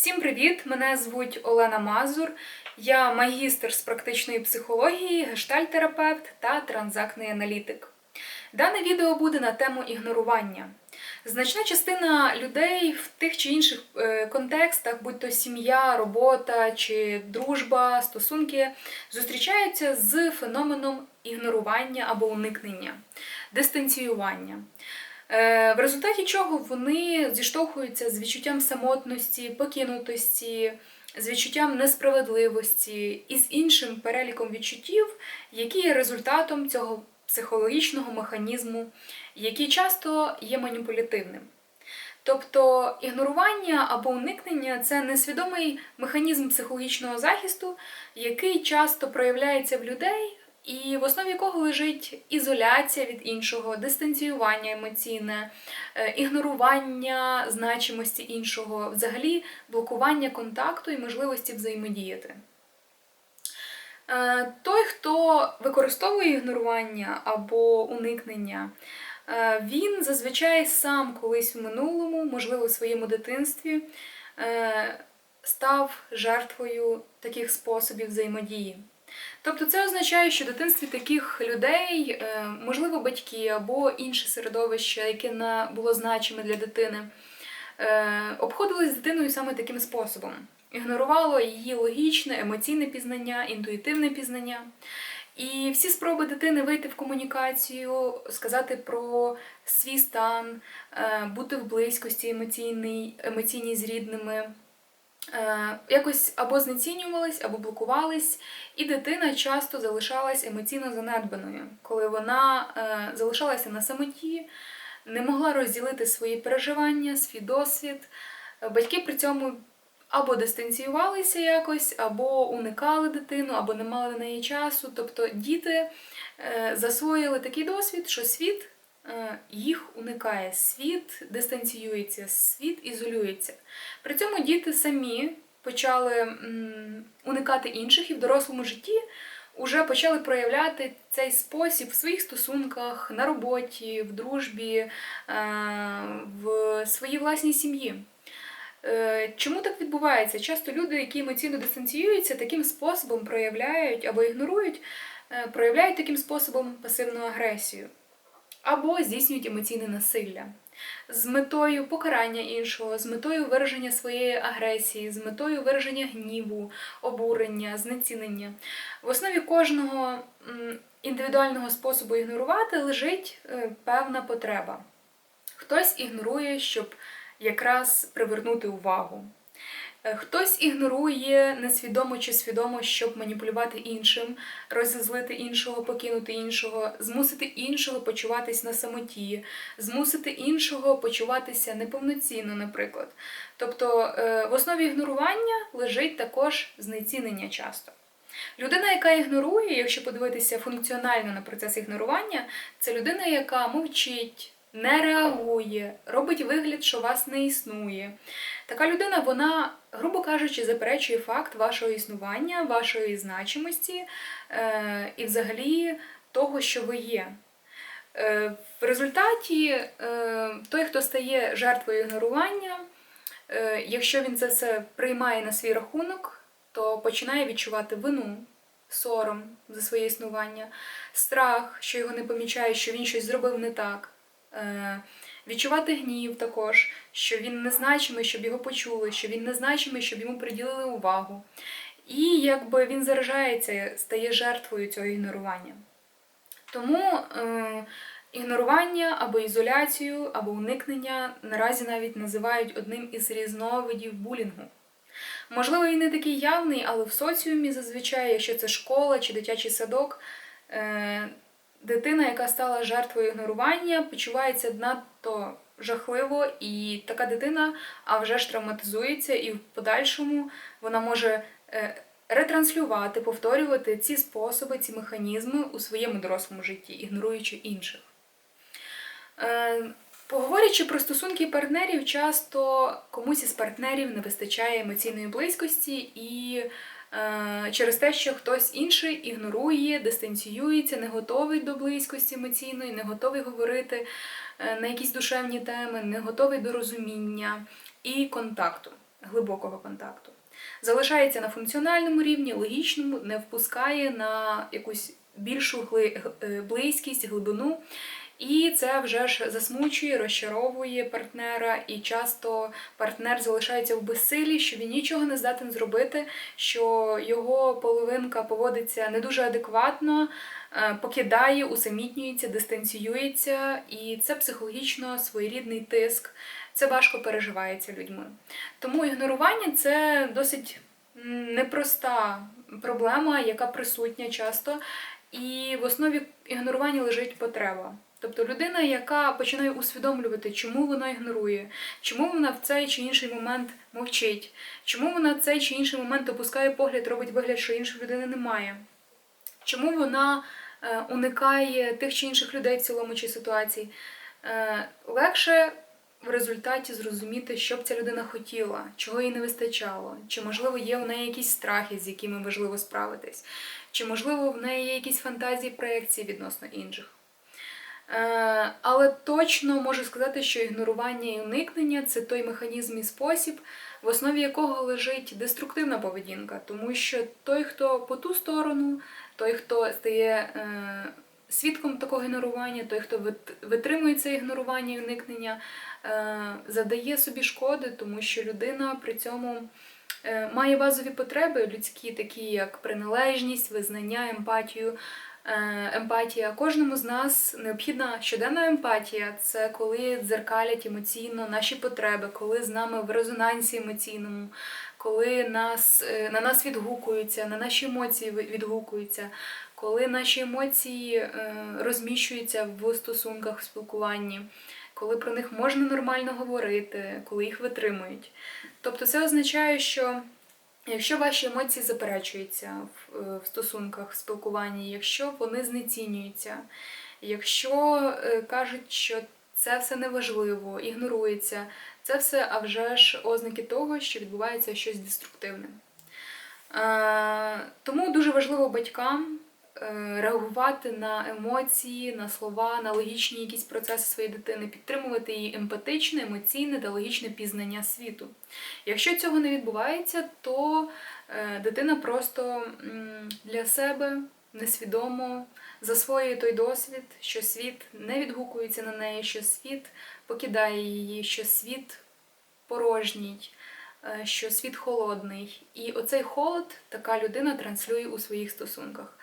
Всім привіт! Мене звуть Олена Мазур. Я магістр з практичної психології, гештальтерапевт та транзактний аналітик. Дане відео буде на тему ігнорування. Значна частина людей в тих чи інших е, контекстах, будь то сім'я, робота чи дружба, стосунки, зустрічаються з феноменом ігнорування або уникнення, дистанціювання. Е, В результаті чого вони зіштовхуються з відчуттям самотності, покинутості, з відчуттям несправедливості і з іншим переліком відчуттів, які є результатом цього психологічного механізму, який часто є маніпулятивним. Тобто ігнорування або уникнення це несвідомий механізм психологічного захисту, який часто проявляється в людей, і в основі якого лежить ізоляція від іншого, дистанціювання емоційне, е, ігнорування значимості іншого, взагалі блокування контакту і можливості взаємодіяти. Е, Той, хто використовує ігнорування або уникнення, е, він зазвичай сам колись в минулому, можливо, в своєму дитинстві, став жертвою таких способів взаємодії. Тобто це означає, що в дитинстві таких людей, е, можливо, батьки або інше середовище, яке на- було значиме для дитини, е, обходились з дитиною саме таким способом. Ігнорувало її логічне, емоційне пізнання, інтуїтивне пізнання. І всі спроби дитини вийти в комунікацію, сказати про свій стан, е, бути в близькості емоційній, з рідними, якось або знецінювались, або блокувались, і дитина часто залишалась емоційно занедбаною, коли вона е, залишалася на самоті, не могла розділити свої переживання, свій досвід. Е, Батьки при цьому або дистанціювалися якось, або уникали дитину, або не мали на неї часу. Тобто діти е, засвоїли такий досвід, що світ е, їх уникає, світ дистанціюється, світ ізолюється. При цьому діти самі почали уникати інших і в дорослому житті вже почали проявляти цей спосіб в своїх стосунках, на роботі, в дружбі, е, в своїй власній сім'ї. Е, Чому так відбувається? Часто люди, які емоційно дистанціюються, таким способом проявляють або ігнорують, е, проявляють таким способом пасивну агресію або здійснюють емоційне насилля з метою покарання іншого, з метою вираження своєї агресії, з метою вираження гніву, обурення, знецінення. В основі кожного індивідуального способу ігнорувати лежить е, певна потреба. Хтось ігнорує, щоб якраз привернути увагу. Е, Хтось ігнорує несвідомо чи свідомо, щоб маніпулювати іншим, розізлити іншого, покинути іншого, змусити іншого почуватись на самоті, змусити іншого почуватися неповноцінно, наприклад. Тобто е, в основі ігнорування лежить також знецінення часто. Людина, яка ігнорує, якщо подивитися функціонально на процес ігнорування, це людина, яка мовчить, не реагує, робить вигляд, що вас не існує. Така людина, вона, грубо кажучи, заперечує факт вашого існування, вашої значимості е, і взагалі того, що ви є. Е, в результаті е, той, хто стає жертвою ігнорування, е, якщо він це все приймає на свій рахунок, то починає відчувати вину, сором за своє існування, страх, що його не помічає, що він щось зробив не так. Е, Відчувати гнів також, що він незначимий, щоб його почули, що він незначимий, щоб йому приділили увагу. І якби він заражається, стає жертвою цього ігнорування. Тому е, ігнорування або ізоляцію, або уникнення наразі навіть називають одним із різновидів булінгу. Можливо, він не такий явний, але в соціумі зазвичай, якщо це школа чи дитячий садок, е, дитина, яка стала жертвою ігнорування, почувається надто жахливо, і така дитина а вже ж травматизується, і в подальшому вона може е, ретранслювати, повторювати ці способи, ці механізми у своєму дорослому житті, ігноруючи інших. Е, Поговорячи про стосунки партнерів, часто комусь із партнерів не вистачає емоційної близькості і через те, що хтось інший ігнорує, дистанціюється, не готовий до близькості емоційної, не готовий говорити е, на якісь душевні теми, не готовий до розуміння і контакту. глибокого контакту. Залишається на функціональному рівні, логічному, не впускає на якусь більшу е, близькість, глибину. І це вже ж засмучує, розчаровує партнера, і часто партнер залишається в безсилі, що він нічого не здатен зробити, що його половинка поводиться не дуже адекватно, е, покидає, усамітнюється, дистанціюється, і це психологічно своєрідний тиск. Це важко переживається людьми. Тому ігнорування це досить непроста проблема, яка присутня часто. І в основі ігнорування лежить потреба. Тобто людина, яка починає усвідомлювати, чому вона ігнорує, чому вона в цей чи інший момент мовчить, чому вона в цей чи інший момент опускає погляд, робить вигляд, що іншої людини немає, чому вона е, уникає тих чи інших людей в цілому чи ситуації. Е, легше в результаті зрозуміти, що б ця людина хотіла, чого їй не вистачало, чи можливо є у неї якісь страхи, з якими важливо справитись, чи можливо в неї є якісь фантазії, проекції відносно інших. Е, Але точно можу сказати, що ігнорування і уникнення це той механізм і спосіб, в основі якого лежить деструктивна поведінка, тому що той, хто по ту сторону, той, хто стає е, свідком такого ігнорування, той, хто вит- витримує це ігнорування і уникнення, е, задає собі шкоди, тому що людина при цьому має базові потреби людські, такі як приналежність, визнання, емпатію. Е, Емпатія кожному з нас необхідна щоденна емпатія. Це коли дзеркалять емоційно наші потреби, коли з нами в резонансі емоційному, коли нас, е, на нас відгукуються, на наші емоції відгукуються, коли наші емоції е, розміщуються в стосунках, в спілкуванні, коли про них можна нормально говорити, коли їх витримують. Тобто це означає, що Якщо ваші емоції заперечуються в, е, стосунках, в спілкуванні, якщо вони знецінюються, якщо е, кажуть, що це все неважливо, ігнорується, це все а вже ж ознаки того, що відбувається щось деструктивне. Е, тому дуже важливо батькам реагувати на емоції, на слова, на логічні якісь процеси своєї дитини, підтримувати її емпатичне, емоційне та логічне пізнання світу. Якщо цього не відбувається, то е, дитина просто для себе несвідомо засвоює той досвід, що світ не відгукується на неї, що світ покидає її, що світ порожній, е, що світ холодний. І оцей холод така людина транслює у своїх стосунках.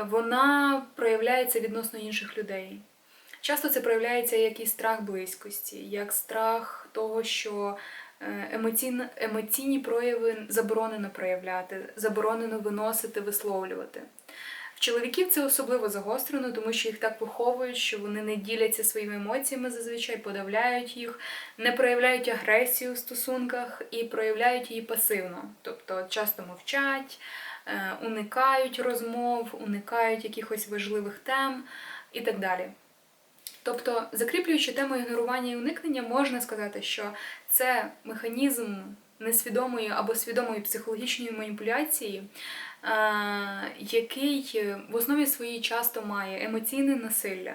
Вона проявляється відносно інших людей. Часто це проявляється як і страх близькості, як страх того, що е, емоційно, емоційні прояви заборонено проявляти, заборонено виносити, висловлювати. В чоловіків це особливо загострено, тому що їх так виховують, що вони не діляться своїми емоціями зазвичай, подавляють їх, не проявляють агресію в стосунках і проявляють її пасивно. Тобто часто мовчать, уникають розмов, уникають якихось важливих тем і так далі. Тобто, закріплюючи тему ігнорування і уникнення, можна сказати, що це механізм несвідомої або свідомої психологічної маніпуляції, е, який в основі своїй часто має емоційне насилля,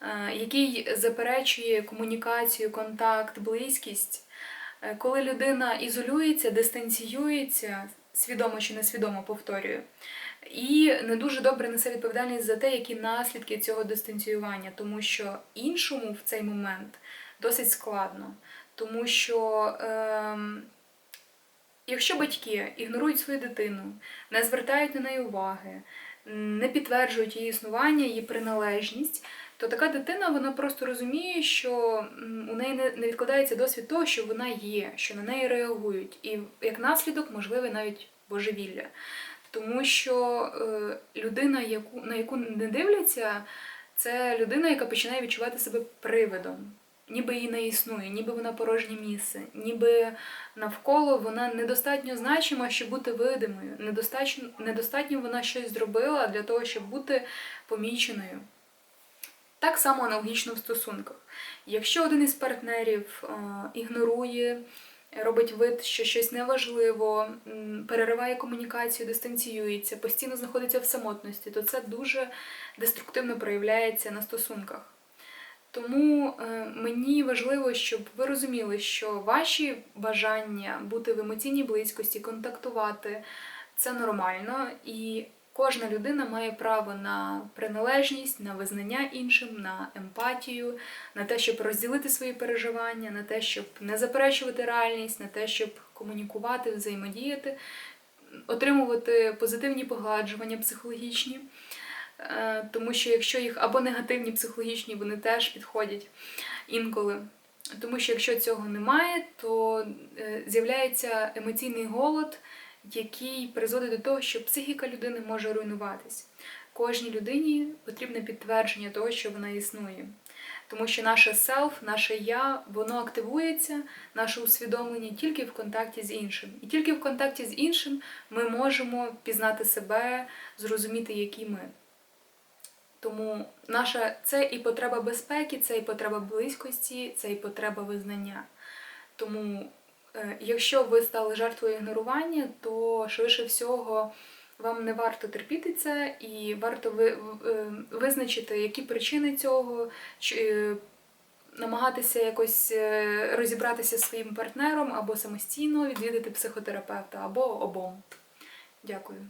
е, який заперечує комунікацію, контакт, близькість. Е, Коли людина ізолюється, дистанціюється, свідомо чи несвідомо повторюю, і не дуже добре несе відповідальність за те, які наслідки цього дистанціювання, тому що іншому в цей момент досить складно. Тому що ем, якщо батьки ігнорують свою дитину, не звертають на неї уваги, не підтверджують її існування, її приналежність, то така дитина вона просто розуміє, що у неї не відкладається досвід того, що вона є, що на неї реагують, і як наслідок можливе навіть божевілля. Тому що е, людина, яку, на яку не дивляться, це людина, яка починає відчувати себе привидом. Ніби її не існує, ніби вона порожнє місце, ніби навколо вона недостатньо значима, щоб бути видимою. Недостатньо, недостатньо вона щось зробила для того, щоб бути поміченою. Так само аналогічно в стосунках. Якщо один із партнерів е, ігнорує, робить вид, що щось неважливо, перериває комунікацію, дистанціюється, постійно знаходиться в самотності, то це дуже деструктивно проявляється на стосунках. Тому е, мені важливо, щоб ви розуміли, що ваші бажання бути в емоційній близькості, контактувати це нормально, і кожна людина має право на приналежність, на визнання іншим, на емпатію, на те, щоб розділити свої переживання, на те, щоб не заперечувати реальність, на те, щоб комунікувати, взаємодіяти, отримувати позитивні погладжування психологічні. Е, Тому що якщо їх або негативні психологічні, вони теж підходять інколи. Тому що якщо цього немає, то е, з'являється емоційний голод, який призводить до того, що психіка людини може руйнуватись. Кожній людині потрібне підтвердження того, що вона існує. Тому що наше селф, наше я, воно активується, наше усвідомлення тільки в контакті з іншим. І тільки в контакті з іншим ми можемо пізнати себе, зрозуміти, які ми. Тому наша це і потреба безпеки, це і потреба близькості, це і потреба визнання. Тому, якщо ви стали жертвою ігнорування, то швидше всього вам не варто терпіти це, і варто е, визначити, які причини цього, е, намагатися якось е, розібратися зі своїм партнером або самостійно відвідати психотерапевта, або обом. Дякую.